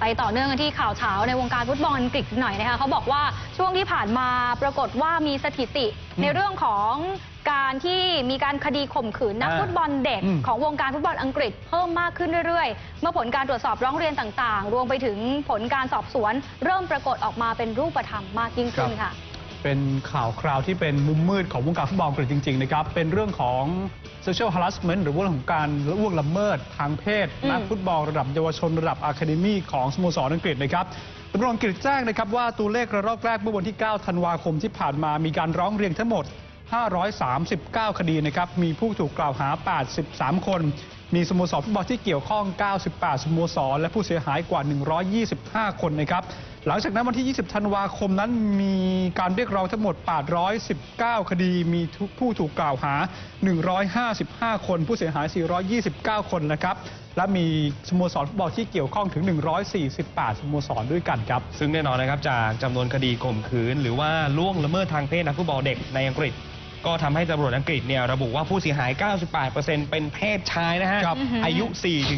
ไปต่อเนื่องกันที่ข่าวเช้าในวงการฟุตบอลอังกฤษหน่อยนะคะเขาบอกว่าช่วงที่ผ่านมาปรากฏว่ามีสถิติในเรื่องของการที่มีการคดีข่มขืนนักอ่าฟุตบอลเด็กอืมของวงการฟุตบอลอังกฤษเพิ่มมากขึ้นเรื่อยๆ เมื่อผลการตรวจสอบร้องเรียนต่างๆ รวมไปถึงผลการสอบสวน เริ่มปรากฏออกมาเป็นรูปธรรมมากยิ่งขึ้นค่ะ เป็นข่าวคราวที่เป็นมุมมืดของวงการฟุตบอลอังกฤษจริง ๆ นะครับ เป็นเรื่องของ social harassment หรือว่าเรื่องของการล่วงละเมิดทางเพศนักฟุตบอลระดับเยาวชนระดับอะคาเดมีของสโมสรอังกฤษนะครับตำรวจอังกฤษแจ้งนะครับว่าตัวเลขระลอกแรกเมื่อวันที่ 9 ธันวาคมที่ผ่านมามีการร้องเรียนทั้งหมด 539 คดีนะครับ มีผู้ถูกกล่าวหา 83 คน มีสโมสรฟุตบอลที่เกี่ยวข้อง 98 สโมสร และผู้เสียหายกว่า 125 คนนะครับ หลังจากนั้นวันที่ 20 ธันวาคมนั้นมีการเรียกร้องทั้งหมด 819 คดี มีผู้ถูกกล่าวหา 155 คน ผู้เสียหาย 429 คนนะครับ และมีสโมสรฟุตบอลที่เกี่ยวข้องถึง 148 สโมสรด้วยกันครับ ซึ่งแน่นอนนะครับจากจำนวนคดีข่มขืน หรือว่าล่วงละเมิดทางเพศนักฟุตบอลเด็กในอังกฤษ ก็ทำให้ตำรวจอังกฤษเนี่ยระบุว่าผู้เสียหาย 98%เป็นเพศชายนะฮะ ครับอายุ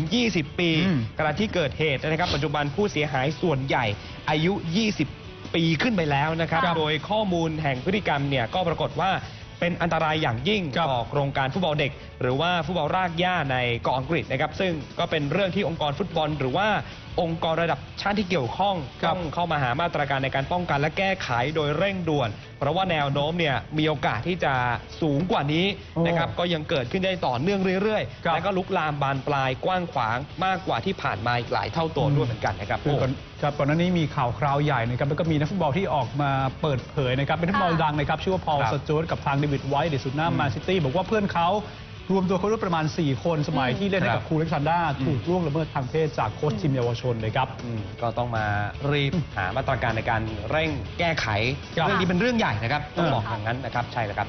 4-20 ปีอืม ขณะที่เกิดเหตุนะครับ ปัจจุบันผู้เสียหายส่วนใหญ่อายุ 20 ปีขึ้นไปแล้วนะครับ ครับโดยข้อมูลแห่งพฤติกรรมเนี่ยก็ปรากฏว่าเป็นอันตรายอย่างยิ่งครับ ต่อโครงการฟุตบอลเด็ก หรือว่าฟุตบอลรากหญ้าในเกาะอังกฤษนะครับ ซึ่งก็เป็นเรื่องที่องค์กรฟุตบอล หรือว่าองค์กรระดับชาติที่เกี่ยวข้องครับ ต้องเข้ามาหามาตรการในการป้องกันและแก้ไขโดยเร่งด่วน เพราะว่าแนวโน้มเนี่ยมีโอกาสที่จะสูงกว่านี้โอ้นะครับก็ยังเกิดขึ้นได้ต่อเนื่องเรื่อยครับๆและก็ลุกลามบานปลายกว้างขวางมากกว่าที่ผ่านมาอีกหลายเท่าตัวด้วยเหมือนกันนะครับคือก่อนโอ้ครับก่อนหน้านี้มีข่าวคราวใหญ่นะครับแล้วก็มีนักฟุตบอลที่ออกมาเปิดเผยนะครับเป็นนักฟุตบอลค่ะดังนะครับชื่อว่าพอลครับสจวตกับทางเดวิดไวท์เดสุดหน้าอืมแมนซิตี้บอกว่าเพื่อนเขา รวมตัวเขาด้วยประมาณ 4 คนสมัยอืมที่เล่นให้ครักับบครูเล็กซานด้าถูกล่วงละเมิดทางเพศจากโค้ชทีมเยาวชนเลยครับ อืมก็ต้องมารีบหามาตรการในการเร่งแก้ไขครับ เรื่องนี้เป็นเรื่องใหญ่นะครับต้องเออบอกอย่างนั้นนะครับใช่แล้วครับ